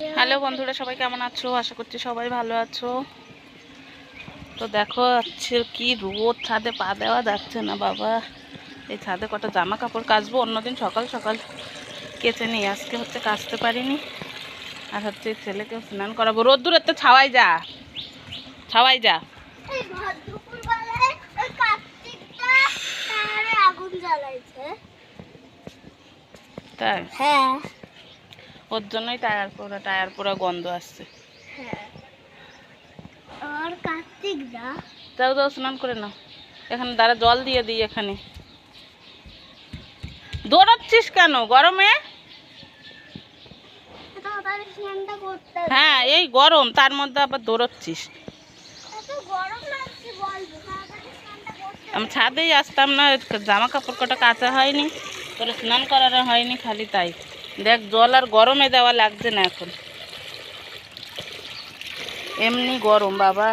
Hello বন্ধুরা সবাই কেমন আছো? আশা করছি সবাই ভালো আছো। তো দেখো আজকে কি রোদ ছাদে পা দেওয়া যাচ্ছে না বাবা। এই ছাদে কটা জামা কাপড় কাচবো অন্যদিন সকাল সকাল কেচে নিই আজকে হচ্ছে কাচতে পারিনি। আর হচ্ছে ছেলেকে স্নান করাবো। রোদ দূরের তো ছাওয়াই যা। ছাওয়াই যা। তাই? হ্যাঁ। ওর জন্যই টায়ার পোড়া টায়ার পোড়া গন্ধ আসছে। হ্যাঁ। আর কার্তিক দা? যাও যাও স্নান করে নাও। এখানে দাঁড়া জল দিয়ে দিই এখানে। দৌড়াচ্ছিস কেন গরমে। হ্যাঁ এই গরম তার মধ্যে আবার দৌড়চ্ছিস। আমি ছাদেই আসতাম না জামা কাপড় কটা কাচা হয়নি তোর স্নান করানো হয়নি খালি তাই। দেখ, জল আর গরমে দেওয়া লাগছে না এখন। এমনি গরম, বাবা।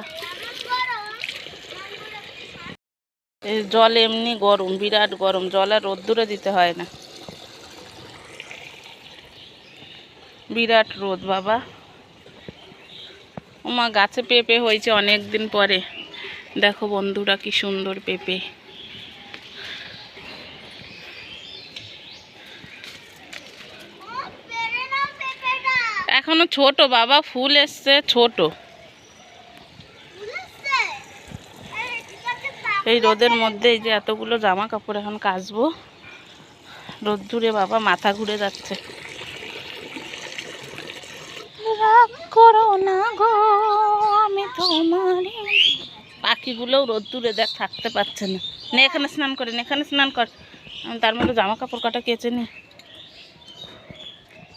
এই জল এমনি গরম, বিরাট গরম। জল আর রোদ্দুরে দিতে হয় না। বিরাট রোদ, বাবা। ওমা, গাছে পেঁপে হয়েছে অনেক দিন পরে। দেখো বন্ধুরা, কি সুন্দর পেঁপে পেরে নাও পেঁপেটা এখনও ছোট বাবা ফুল এসছে ছোট। এই রোদের মধ্যে এই যে এতগুলো জামা কাপড় এখন কাচবো। রোদ্দুরে বাবা মাথা ঘুরে যাচ্ছে। করো না গো আমি তোমারই। পাখিগুলোও রোদ্দুরে দেখ থাকতে পারছে না। নে এখানে স্নান করে এখানে স্নান কর। আমি তার মধ্যে জামা কাপড় কটা কেচে নি।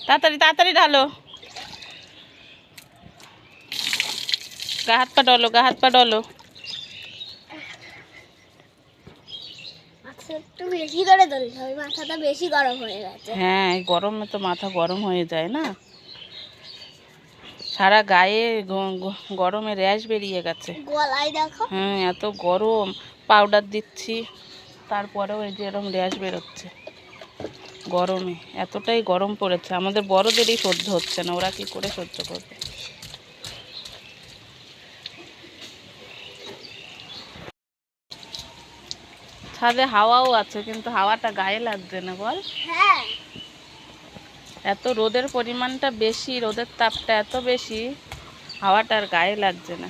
তাড়াতাড়ি তাড়াতাড়ি ঢালো। গা হাত পা ডলো গা হাত পা ডলো। আচ্ছা বেশি করে ধরতে হবে মাথাটা বেশি গরম হয়ে গেছে। হ্যাঁ গরমে তো মাথা গরম হয়ে যায় না। সারা গায়ে গরমে র্যাশ বেরিয়ে গেছে। গলায় দেখো। হ্যাঁ এত গরম পাউডার দিচ্ছি তারপরেও এই যে এরকম র্যাশ বেরোচ্ছে। গরমে এতটাই গরম পড়েছে। আমাদের বড়দেরই সহ্য হচ্ছে না ওরা কি করে সহ্য করবে? ছাদে হাওয়াও আছে কিন্তু হাওয়াটা গায়ে লাগছে না বল? হ্যাঁ। এত রোদের পরিমাণটা বেশি রোদের তাপটা এত বেশি হাওয়াটার গায়ে লাগছে না।